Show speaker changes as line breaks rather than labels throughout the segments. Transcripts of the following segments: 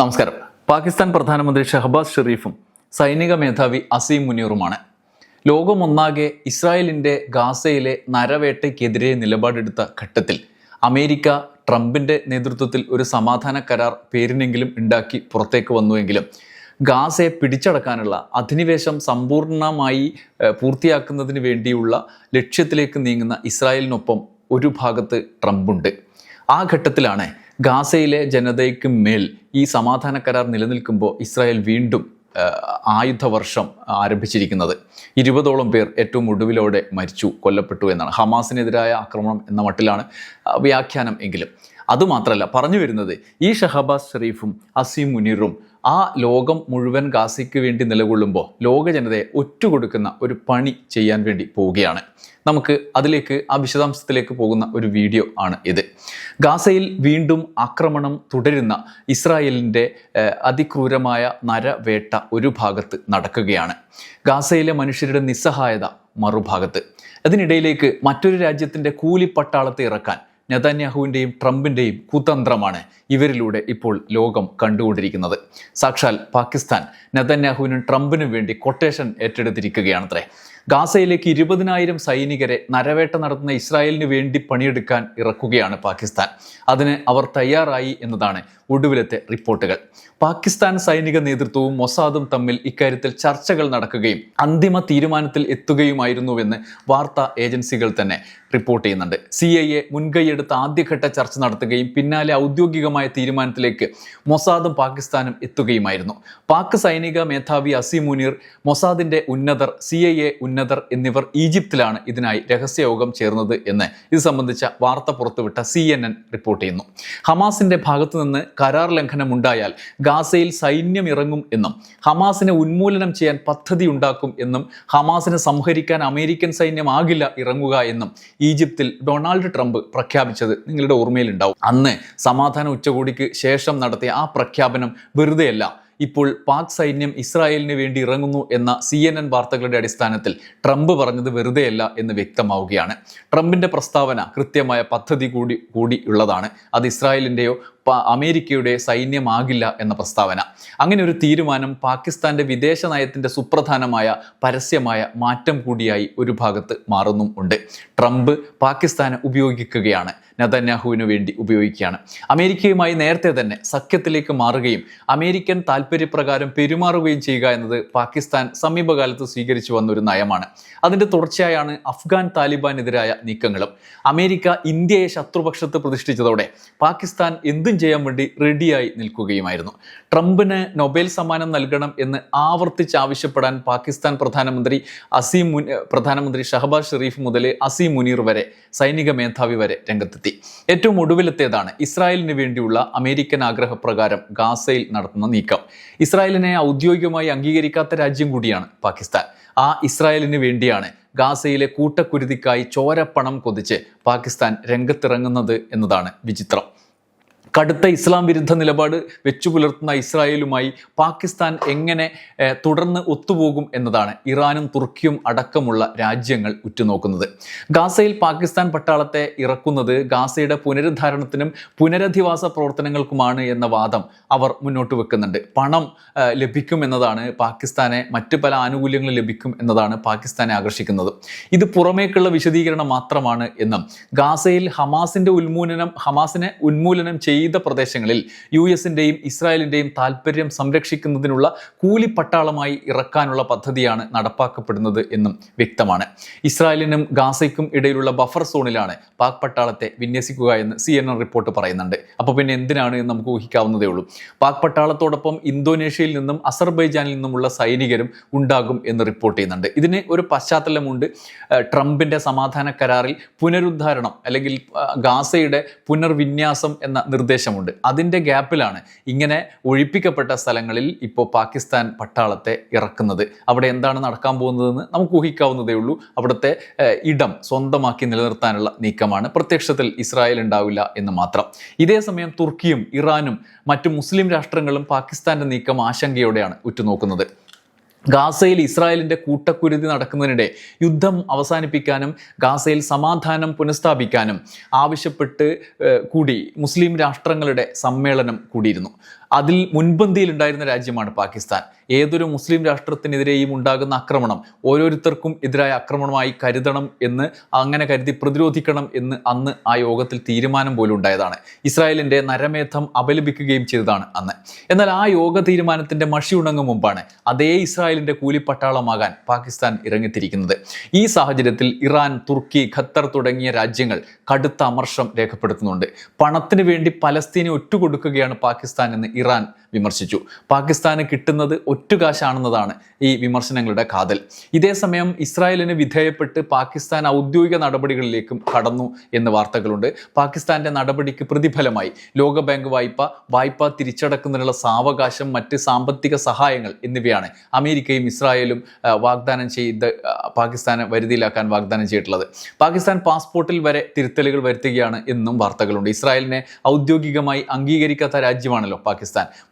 നമസ്കാരം. പാകിസ്ഥാൻ പ്രധാനമന്ത്രി ഷഹബാസ് ഷെറീഫും സൈനിക മേധാവി അസീം മുനീറുമാണ്. ലോകമൊന്നാകെ ഇസ്രായേലിന്റെ ഗാസയിലെ നരവേട്ടയ്ക്കെതിരെ നിലപാടെടുത്ത ഘട്ടത്തിൽ അമേരിക്ക ട്രംപിന്റെ നേതൃത്വത്തിൽ ഒരു സമാധാന കരാർ പേരിനെങ്കിലും ഉണ്ടാക്കി പുറത്തേക്ക് വന്നുവെങ്കിലും ഗാസയെ പിടിച്ചടക്കാനുള്ള അധിനിവേശം സമ്പൂർണമായി പൂർത്തിയാക്കുന്നതിന് വേണ്ടിയുള്ള ലക്ഷ്യത്തിലേക്ക് നീങ്ങുന്ന ഇസ്രായേലിനൊപ്പം ഒരു ഭാഗത്ത് ട്രംപുണ്ട്. ആ ഘട്ടത്തിലാണ് ഗാസയിലെ ജനതയ്ക്ക് മേൽ ഈ സമാധാന കരാർ നിലനിൽക്കുമ്പോൾ ഇസ്രായേൽ വീണ്ടും ആയുധ ആയുധവർഷം ആരംഭിച്ചിരിക്കുന്നത്. ഇരുപതോളം പേർ ഏറ്റവും ഒടുവിലോടെ മരിച്ചു കൊല്ലപ്പെട്ടു എന്നാണ്. ഹമാസിനെതിരായ ആക്രമണം എന്ന മട്ടിലാണ് വ്യാഖ്യാനം എങ്കിലും. അതുമാത്രമല്ല പറഞ്ഞു വരുന്നത് ഈ ഷഹബാസ് ഷെറീഫും അസീം മുനീറും ആ ലോകം മുഴുവൻ ഗാസയ്ക്ക് വേണ്ടി നിലകൊള്ളുമ്പോൾ ലോക ജനതയെ ഒറ്റുകൊടുക്കുന്ന ഒരു പണി ചെയ്യാൻ വേണ്ടി പോവുകയാണ്. നമുക്ക് അതിലേക്ക് ആ വിശദാംശത്തിലേക്ക് പോകുന്ന ഒരു വീഡിയോ ആണ് ഇത്. ഗാസയിൽ വീണ്ടും ആക്രമണം തുടരുന്ന ഇസ്രായേലിന്റെ അതിക്രൂരമായ നരവേട്ട ഒരു ഭാഗത്ത് നടക്കുകയാണ്. ഗാസയിലെ മനുഷ്യരുടെ നിസ്സഹായത മറുഭാഗത്ത്. അതിനിടയിലേക്ക് മറ്റൊരു രാജ്യത്തിന്റെ കൂലിപ്പട്ടാളത്തെ ഇറക്കാൻ നെതന്യാഹുവിന്റെയും ട്രംപിന്റെയും കുതന്ത്രമാണ് ഇവരിലൂടെ ഇപ്പോൾ ലോകം കണ്ടുകൊണ്ടിരിക്കുന്നത്. സാക്ഷാൽ പാകിസ്ഥാൻ നെതന്യാഹുവിനും ട്രംപിനും വേണ്ടി കൊട്ടേഷൻ ഏറ്റെടുത്തിരിക്കുകയാണത്രേ. ഗാസയിലേക്ക് ഇരുപതിനായിരം സൈനികരെ നരവേട്ട നടത്തുന്ന ഇസ്രായേലിന് വേണ്ടി പണിയെടുക്കാൻ ഇറക്കുകയാണ് പാകിസ്ഥാൻ. അതിന് അവർ തയ്യാറായി എന്നതാണ് ഒടുവിലത്തെ റിപ്പോർട്ടുകൾ. പാകിസ്ഥാൻ സൈനിക നേതൃത്വവും മൊസാദും തമ്മിൽ ഇക്കാര്യത്തിൽ ചർച്ചകൾ നടക്കുകയും അന്തിമ തീരുമാനത്തിൽ എത്തുകയുമായിരുന്നുവെന്ന് വാർത്താ ഏജൻസികൾ തന്നെ റിപ്പോർട്ട് ചെയ്യുന്നുണ്ട്. സി ഐ എ മുൻകൈയെടുത്ത് ആദ്യഘട്ട ചർച്ച നടത്തുകയും പിന്നാലെ ഔദ്യോഗികമായ തീരുമാനത്തിലേക്ക് മൊസാദും പാകിസ്ഥാനും എത്തുകയുമായിരുന്നു. പാക് സൈനിക മേധാവി അസി മുനീർ മൊസാദിന്റെ ഉന്നതർ സി ഐ എ ഉന്നതർ എന്നിവർ ഈജിപ്തിലാണ് ഇതിനായി രഹസ്യയോഗം ചേർന്നത് എന്ന് ഇത് സംബന്ധിച്ച വാർത്ത പുറത്തുവിട്ട സി എൻ എൻ റിപ്പോർട്ട് ചെയ്യുന്നു. ഹമാസിന്റെ ഭാഗത്തു നിന്ന് കരാർ ലംഘനം ഉണ്ടായാൽ ഗാസയിൽ സൈന്യം ഇറങ്ങും എന്നും ഹമാസിനെ ഉന്മൂലനം ചെയ്യാൻ പദ്ധതി ഉണ്ടാക്കും എന്നും ഹമാസിനെ സംഹരിക്കാൻ അമേരിക്കൻ സൈന്യം ആകില്ല ഇറങ്ങുക എന്നും ഈജിപ്തിൽ ഡൊണാൾഡ് ട്രംപ് പ്രഖ്യാപിച്ചത് നിങ്ങളുടെ ഓർമ്മയിലുണ്ടാവും. അന്ന് സമാധാന ഉച്ചകോടിക്ക് ശേഷം നടത്തിയ ആ പ്രഖ്യാപനം വെറുതെയല്ല ഇപ്പോൾ പാക് സൈന്യം ഇസ്രായേലിന് വേണ്ടി ഇറങ്ങുന്നു എന്ന സി എൻ എൻ വാർത്തകളുടെ അടിസ്ഥാനത്തിൽ ട്രംപ് പറഞ്ഞത് വെറുതെയല്ല എന്ന് വ്യക്തമാവുകയാണ്. ട്രംപിന്റെ പ്രസ്താവന കൃത്യമായ പദ്ധതി കൂടി കൂടി ഉള്ളതാണ്. അത് ഇസ്രായേലിന്റെയോ അമേരിക്കയുടെ സൈന്യമാകില്ല എന്ന പ്രസ്താവന. അങ്ങനെ ഒരു തീരുമാനം പാകിസ്ഥാന്റെ വിദേശ നയത്തിന്റെ സുപ്രധാനമായ പരസ്യമായ മാറ്റം കൂടിയായി ഒരു ഭാഗത്ത് മാറുന്നും ഉണ്ട്. ട്രംപ് പാകിസ്ഥാനെ ഉപയോഗിക്കുകയാണ്. നതന്യാഹുവിനു വേണ്ടി ഉപയോഗിക്കുകയാണ്. അമേരിക്കയുമായി നേരത്തെ തന്നെ സഖ്യത്തിലേക്ക് മാറുകയും അമേരിക്കൻ താല്പര്യപ്രകാരം പെരുമാറുകയും ചെയ്യുക എന്നത് പാകിസ്ഥാൻ സമീപകാലത്ത് സ്വീകരിച്ചു വന്ന ഒരു നയമാണ്. അതിന്റെ തുടർച്ചയായാണ് അഫ്ഗാൻ താലിബാനെതിരായ നീക്കങ്ങളും. അമേരിക്ക ഇന്ത്യയെ ശത്രുപക്ഷത്ത് പ്രതിഷ്ഠിച്ചതോടെ പാകിസ്ഥാൻ എന്തും ചെയ്യാൻ വേണ്ടി റെഡിയായി നിൽക്കുകയുമായിരുന്നു. ട്രംപിന് നൊബേൽ സമ്മാനം നൽകണം എന്ന് ആവർത്തിച്ച് ആവശ്യപ്പെടാൻ പാകിസ്ഥാൻ പ്രധാനമന്ത്രി അസീം മുൻ പ്രധാനമന്ത്രി ഷഹബാസ് ഷെറീഫ് മുതൽ അസീം മുനീർ വരെ സൈനിക മേധാവി വരെ രംഗത്തെത്തി. ഏറ്റവും ഒടുവിലത്തേതാണ് ഇസ്രായേലിന് വേണ്ടിയുള്ള അമേരിക്കൻ ആഗ്രഹപ്രകാരം ഗാസയിൽ നടത്തുന്ന നീക്കം. ഇസ്രായേലിനെ ഔദ്യോഗികമായി അംഗീകരിക്കാത്ത രാജ്യം കൂടിയാണ് പാകിസ്ഥാൻ. ആ ഇസ്രായേലിന് വേണ്ടിയാണ് ഗാസയിലെ കൂട്ടക്കുരുതിക്കായി ചോരപ്പണം കൊതിച്ച് പാകിസ്ഥാൻ രംഗത്തിറങ്ങുന്നത് എന്നതാണ് വിചിത്രം. കടുത്ത ഇസ്ലാം വിരുദ്ധ നിലപാട് വെച്ചു പുലർത്തുന്ന ഇസ്രായേലുമായി പാകിസ്ഥാൻ എങ്ങനെ തുടർന്ന് ഒത്തുപോകും എന്നതാണ് ഇറാനും തുർക്കിയും അടക്കമുള്ള രാജ്യങ്ങൾ ഉറ്റുനോക്കുന്നത്. ഗാസയിൽ പാകിസ്ഥാൻ പട്ടാളത്തെ ഇറക്കുന്നത് ഗാസയുടെ പുനരുദ്ധാരണത്തിനും പുനരധിവാസ പ്രവർത്തനങ്ങൾക്കുമാണ് എന്ന വാദം അവർ മുന്നോട്ട് വെക്കുന്നുണ്ട്. പണം ലഭിക്കും എന്നതാണ് പാകിസ്ഥാനെ മറ്റ് പല ആനുകൂല്യങ്ങൾ ലഭിക്കും എന്നതാണ് പാകിസ്ഥാനെ ആകർഷിക്കുന്നത്. ഇത് പുറമേക്കുള്ള വിശദീകരണം മാത്രമാണ് എന്നും ഗാസയിൽ ഹമാസിന്റെ ഉന്മൂലനം ഹമാസിനെ ഉന്മൂലനം ചെയ്ത പ്രദേശങ്ങളിൽ യു എസിന്റെയും ഇസ്രായേലിന്റെയും താല്പര്യം സംരക്ഷിക്കുന്നതിനുള്ള കൂലിപ്പട്ടാളമായി ഇറക്കാനുള്ള പദ്ധതിയാണ് നടപ്പാക്കപ്പെടുന്നത് എന്നും വ്യക്തമാണ്. ഇസ്രായേലിനും ഗാസയ്ക്കും ഇടയിലുള്ള ബഫർ സോണിലാണ് പാക് പട്ടാളത്തെ വിന്യസിക്കുക എന്ന് സി എൻ എൻ റിപ്പോർട്ട് പറയുന്നുണ്ട്. അപ്പോൾ പിന്നെ എന്തിനാണ് എന്ന് നമുക്ക് ഊഹിക്കാവുന്നതേ ഉള്ളൂ. പാക് പട്ടാളത്തോടൊപ്പം ഇന്തോനേഷ്യയിൽ നിന്നും അസർബൈജാനിൽ നിന്നുമുള്ള സൈനികരും ഉണ്ടാകും എന്ന് റിപ്പോർട്ട് ചെയ്യുന്നുണ്ട്. ഇതിന് ഒരു പശ്ചാത്തലമുണ്ട്. ട്രംപിന്റെ സമാധാന കരാറിൽ പുനരുദ്ധാരണം അല്ലെങ്കിൽ ഗാസയുടെ പുനർവിന്യാസം എന്ന നിർദ്ദേശമുണ്ട് അതിന്റെ ഗ്യാപ്പിലാണ് ഇങ്ങനെ ഒഴിപ്പിക്കപ്പെട്ട സ്ഥലങ്ങളിൽ ഇപ്പോൾ പാകിസ്ഥാൻ പട്ടാളത്തെ ഇറക്കുന്നത്. അവിടെ എന്താണ് നടക്കാൻ പോകുന്നതെന്ന് നമുക്ക് ഊഹിക്കാവുന്നതേ ഉള്ളൂ. അവിടുത്തെ ഇടം സ്വന്തമാക്കി നിലനിർത്താനുള്ള നീക്കമാണ്. പ്രത്യക്ഷത്തിൽ ഇസ്രായേൽ ഉണ്ടാവില്ല എന്ന് മാത്രം. ഇതേ സമയം തുർക്കിയും ഇറാനും മറ്റു മുസ്ലിം രാഷ്ട്രങ്ങളും പാകിസ്ഥാന്റെ നീക്കം ആശങ്കയോടെയാണ് ഉറ്റുനോക്കുന്നത്. ഗാസയിൽ ഇസ്രായേലിന്റെ കൂട്ടക്കുരുതി നടക്കുന്നതിനിടെ യുദ്ധം അവസാനിപ്പിക്കാനും ഗാസയിൽ സമാധാനം പുനഃസ്ഥാപിക്കാനും ആവശ്യപ്പെട്ട് കൂടി മുസ്ലിം രാഷ്ട്രങ്ങളുടെ സമ്മേളനം കൂടിയിരുന്നു. അതിൽ മുൻപന്തിയിലുണ്ടായിരുന്ന രാജ്യമാണ് പാകിസ്ഥാൻ. ഏതൊരു മുസ്ലിം രാഷ്ട്രത്തിനെതിരെയും ഉണ്ടാകുന്ന ആക്രമണം ഓരോരുത്തർക്കും എതിരായ ആക്രമണമായി കരുതണം എന്ന് അങ്ങനെ കരുതി പ്രതിരോധിക്കണം എന്ന് അന്ന് ആ യോഗത്തിൽ തീരുമാനം പോലും ഉണ്ടായതാണ്. ഇസ്രായേലിന്റെ നരമേധം അപലപിക്കുകയും ചെയ്തതാണ് അന്ന്. എന്നാൽ ആ യോഗ തീരുമാനത്തിന്റെ മഷി ഉണങ്ങും മുമ്പാണ് അതേ ഇസ്രായേലിന്റെ കൂലിപ്പട്ടാളമാകാൻ പാകിസ്ഥാൻ ഇറങ്ങിത്തിരിക്കുന്നത്. ഈ സാഹചര്യത്തിൽ ഇറാൻ തുർക്കി ഖത്തർ തുടങ്ങിയ രാജ്യങ്ങൾ കടുത്ത അമർഷം രേഖപ്പെടുത്തുന്നുണ്ട്. പണത്തിന് വേണ്ടി പലസ്തീനെ ഒറ്റുകൊടുക്കുകയാണ് പാകിസ്ഥാൻ എന്ന് ഇറാൻ വിമർശിച്ചു. പാകിസ്ഥാന് കിട്ടുന്നത് ഒറ്റുകാശാണെന്നതാണ് ഈ വിമർശനങ്ങളുടെ കാതൽ. ഇതേസമയം ഇസ്രായേലിന് വിധേയപ്പെട്ട് പാകിസ്ഥാൻ ഔദ്യോഗിക നടപടികളിലേക്കും കടന്നു എന്ന് വാർത്തകളുണ്ട്. പാകിസ്ഥാന്റെ നടപടിക്ക് പ്രതിഫലമായി ലോകബാങ്ക് വായ്പ വായ്പ തിരിച്ചടക്കുന്നതിനുള്ള സാവകാശം മറ്റ് സാമ്പത്തിക സഹായങ്ങൾ എന്നിവയാണ് അമേരിക്കയും ഇസ്രായേലും വാഗ്ദാനം ചെയ്ത് പാകിസ്ഥാനെ വരുതിയിലാക്കാൻ വാഗ്ദാനം ചെയ്തിട്ടുള്ളത്. പാകിസ്ഥാൻ പാസ്പോർട്ടിൽ വരെ തിരുത്തലുകൾ വരുത്തുകയാണ് എന്നും വാർത്തകളുണ്ട്. ഇസ്രായേലിനെ ഔദ്യോഗികമായി അംഗീകരിക്കാത്ത രാജ്യമാണല്ലോ പാകിസ്ഥാൻ.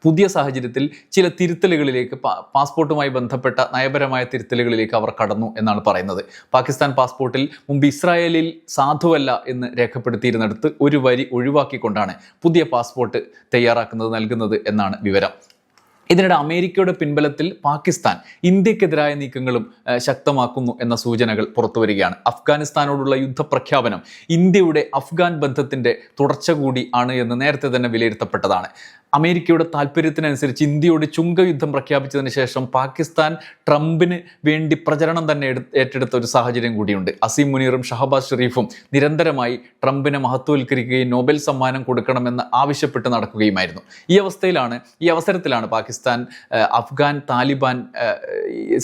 പുതിയ സാഹചര്യത്തിൽ ചില തിരുത്തലുകളിലേക്ക് പാസ്പോർട്ടുമായി ബന്ധപ്പെട്ട നയപരമായ തിരുത്തലുകളിലേക്ക് അവർ കടന്നു എന്നാണ് പറയുന്നത്. പാകിസ്ഥാൻ പാസ്പോർട്ടിൽ മുമ്പ് ഇസ്രായേലിൽ സാധുവല്ല എന്ന് രേഖപ്പെടുത്തിയിരുന്നിടത്ത് ഒരു വരി ഒഴിവാക്കിക്കൊണ്ടാണ് പുതിയ പാസ്പോർട്ട് തയ്യാറാക്കുന്നത് നൽകുന്നത് എന്നാണ് വിവരം. ഇതിനിടെ അമേരിക്കയുടെ പിൻബലത്തിൽ പാകിസ്ഥാൻ ഇന്ത്യക്കെതിരായ നീക്കങ്ങളും ശക്തമാക്കുന്നു എന്ന സൂചനകൾ പുറത്തുവരികയാണ്. അഫ്ഗാനിസ്ഥാനോടുള്ള യുദ്ധപ്രഖ്യാപനം ഇന്ത്യയുടെ അഫ്ഗാൻ ബന്ധത്തിന്റെ തുടർച്ച കൂടി ആണ് എന്ന് നേരത്തെ തന്നെ വിലയിരുത്തപ്പെട്ടതാണ്. അമേരിക്കയുടെ താല്പര്യത്തിനനുസരിച്ച് ഇന്ത്യയോട് ചുങ്കയുദ്ധം പ്രഖ്യാപിച്ചതിന് ശേഷം പാകിസ്ഥാൻ ട്രംപിന് വേണ്ടി പ്രചരണം തന്നെ ഏറ്റെടുത്ത ഒരു സാഹചര്യം കൂടിയുണ്ട്. അസീം മുനീറും ഷഹബാസ് ഷെറീഫും നിരന്തരമായി ട്രംപിനെ മഹത്വവൽക്കരിക്കുകയും നോബൽ സമ്മാനം കൊടുക്കണമെന്ന് ആവശ്യപ്പെട്ട് നടക്കുകയുമായിരുന്നു. ഈ അവസ്ഥയിലാണ് ഈ അവസരത്തിലാണ് പാകിസ്ഥാൻ അഫ്ഗാൻ താലിബാൻ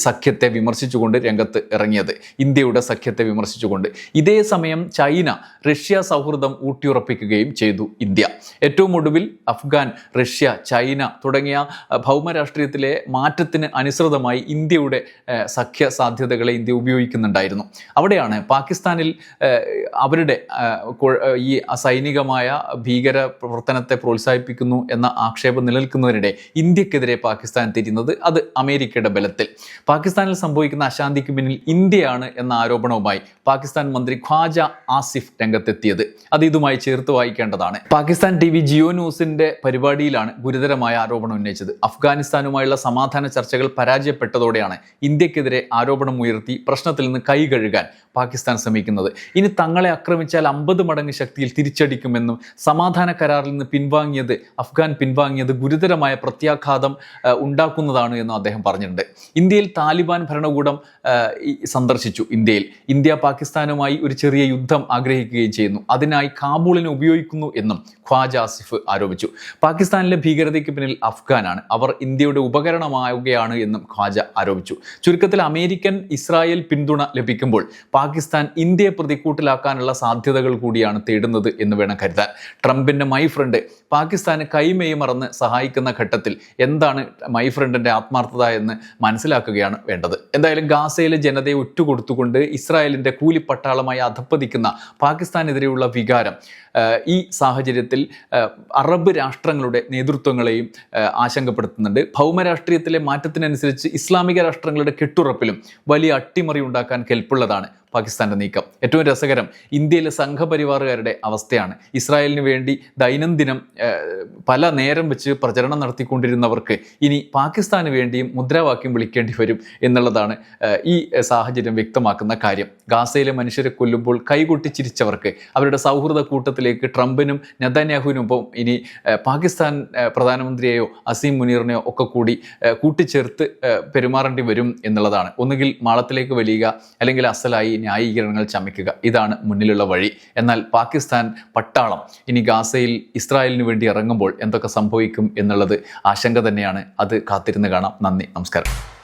സഖ്യത്തെ വിമർശിച്ചുകൊണ്ട് രംഗത്ത് ഇറങ്ങിയത്. ഇന്ത്യയുടെ സഖ്യത്തെ വിമർശിച്ചുകൊണ്ട്. ഇതേ സമയം ചൈന റഷ്യ സൗഹൃദം ഊട്ടിയുറപ്പിക്കുകയും ചെയ്തു ഇന്ത്യ. ഏറ്റവും ഒടുവിൽ അഫ്ഗാൻ റഷ്യ ചൈന തുടങ്ങിയ ഭൗമരാഷ്ട്രീയത്തിലെ മാറ്റത്തിന് അനുസൃതമായി ഇന്ത്യയുടെ സഖ്യ സാധ്യതകളെ ഇന്ത്യ ഉപയോഗിക്കുന്നുണ്ടായിരുന്നു. അവിടെയാണ് പാകിസ്ഥാനിൽ അവരുടെ ഈ സൈനികമായ ഭീകര പ്രവർത്തനത്തെ പ്രോത്സാഹിപ്പിക്കുന്നു എന്ന ആക്ഷേപം നിലനിൽക്കുന്നതിനിടെ ഇന്ത്യക്കെതിരെ പാകിസ്ഥാൻ തിരിയുന്നത് അത് അമേരിക്കയുടെ ബലത്തിൽ. പാകിസ്ഥാനിൽ സംഭവിക്കുന്ന അശാന്തിക്ക് പിന്നിൽ ഇന്ത്യയാണ് എന്ന ആരോപണവുമായി പാകിസ്ഥാൻ മന്ത്രി ഖ്വാജ ആസിഫ് രംഗത്തെത്തിയത്. അത് ഇതുമായി ചേർത്ത് വായിക്കേണ്ടതാണ്. പാകിസ്ഥാൻ ടി വി ജിയോ ന്യൂസിന്റെ പരിപാടിയിലാണ് ഗുരുതരമായ ആരോപണം ഉന്നയിച്ചത്. അഫ്ഗാനിസ്ഥാനുമായുള്ള സമാധാന ചർച്ചകൾ പരാജയപ്പെട്ടതോടെയാണ് ഇന്ത്യക്കെതിരെ ആരോപണം ഉയർത്തി പ്രശ്നത്തിൽ നിന്ന് കൈ കഴുകാൻ പാകിസ്ഥാൻ ശ്രമിക്കുന്നത്. ഇനി തങ്ങളെ ആക്രമിച്ചാൽ അമ്പത് മടങ്ങ് ശക്തിയിൽ തിരിച്ചടിക്കുമെന്നും സമാധാന കരാറിൽ നിന്ന് പിൻവാങ്ങിയത് അഫ്ഗാൻ പിൻവാങ്ങിയത് ഗുരുതരമായ പ്രത്യാഘാതം ഉണ്ടാക്കുന്നതാണ് എന്നും അദ്ദേഹം പറഞ്ഞിട്ടുണ്ട്. ഇന്ത്യയിൽ താലിബാൻ ഭരണകൂടം സന്ദർശിച്ചു ഇന്ത്യയിൽ. ഇന്ത്യ പാകിസ്ഥാനുമായി ഒരു ചെറിയ യുദ്ധം ആഗ്രഹിക്കുകയും ചെയ്യുന്നു. അതിനായി കാബൂളിനെ ഉപയോഗിക്കുന്നു എന്നും ഖ്വാജ ആസിഫ് ആരോപിച്ചു. പാകിസ്ഥാനിലെ ഭീകരതയ്ക്ക് പിന്നിൽ അഫ്ഗാനാണ്. അവർ ഇന്ത്യയുടെ ഉപകരണമാവുകയാണ് എന്നും ഖാജ ആരോപിച്ചു. ചുരുക്കത്തിൽ അമേരിക്കൻ ഇസ്രായേൽ പിന്തുണ ലഭിക്കുമ്പോൾ പാകിസ്ഥാൻ ഇന്ത്യയെ പ്രതിക്കൂട്ടിലാക്കാനുള്ള സാധ്യതകൾ കൂടിയാണ് തേടുന്നത് എന്ന് വേണം കരുതാൻ. ട്രംപിന്റെ മൈ ഫ്രണ്ട് പാകിസ്ഥാന് കൈമേയി മറന്ന് സഹായിക്കുന്ന ഘട്ടത്തിൽ എന്താണ് മൈ ഫ്രണ്ടിന്റെ ആത്മാർത്ഥത എന്ന് മനസ്സിലാക്കുകയാണ് വേണ്ടത്. എന്തായാലും ഗാസയിലെ ജനതയെ ഒറ്റുകൊടുത്തുകൊണ്ട് ഇസ്രായേലിന്റെ കൂലിപ്പട്ടാളമായി അധപ്പതിക്കുന്ന പാകിസ്ഥാനെതിരെയുള്ള വികാരം ഈ സാഹചര്യത്തിൽ അറബ് രാഷ്ട്രങ്ങളുടെ നേതൃത്വങ്ങളെയും ആശങ്കപ്പെടുത്തുന്നുണ്ട്. ഭൗമരാഷ്ട്രീയത്തിലെ മാറ്റത്തിനനുസരിച്ച് ഇസ്ലാമിക രാഷ്ട്രങ്ങളുടെ കെട്ടുറപ്പിലും വലിയ അട്ടിമറി ഉണ്ടാക്കാൻ കെൽപ്പുള്ളതാണ്. പാകിസ്ഥാന്റെ നീക്കം. ഏറ്റവും രസകരം ഇന്ത്യയിലെ സംഘപരിവാറുകാരുടെ അവസ്ഥയാണ്. ഇസ്രായേലിന് വേണ്ടി ദൈനംദിനം പല നേരം വെച്ച് പ്രചരണം നടത്തിക്കൊണ്ടിരുന്നവർക്ക് ഇനി പാകിസ്ഥാന് വേണ്ടിയും മുദ്രാവാക്യം വിളിക്കേണ്ടി വരും എന്നുള്ളതാണ് ഈ സാഹചര്യം വ്യക്തമാക്കുന്ന കാര്യം. ഗാസയിലെ മനുഷ്യരെ കൊല്ലുമ്പോൾ കൈകൊട്ടി ചിരിച്ചവർക്ക് അവരുടെ സൗഹൃദ കൂട്ടത്തിലേക്ക് ട്രംപിനും നെതന്യാഹുവിനൊപ്പം ഇനി പാകിസ്ഥാൻ പ്രധാനമന്ത്രിയെയോ അസീം മുനീറിനെയോ ഒക്കെ കൂടി കൂട്ടിച്ചേർത്ത് പെരുമാറേണ്ടി വരും എന്നുള്ളതാണ്. ഒന്നുകിൽ മാളത്തിലേക്ക് വലിയുക അല്ലെങ്കിൽ അസലായി ന്യായീകരണങ്ങൾ ചമയ്ക്കുക. ഇതാണ് മുന്നിലുള്ള വഴി. എന്നാൽ പാകിസ്ഥാൻ പട്ടാളം ഇനി ഗാസയിൽ ഇസ്രായേലിന് വേണ്ടി ഇറങ്ങുമ്പോൾ എന്തൊക്കെ സംഭവിക്കും എന്നുള്ളത് ആശങ്ക തന്നെയാണ്. അത് കാത്തിരുന്ന് കാണാം. നന്ദി. നമസ്കാരം.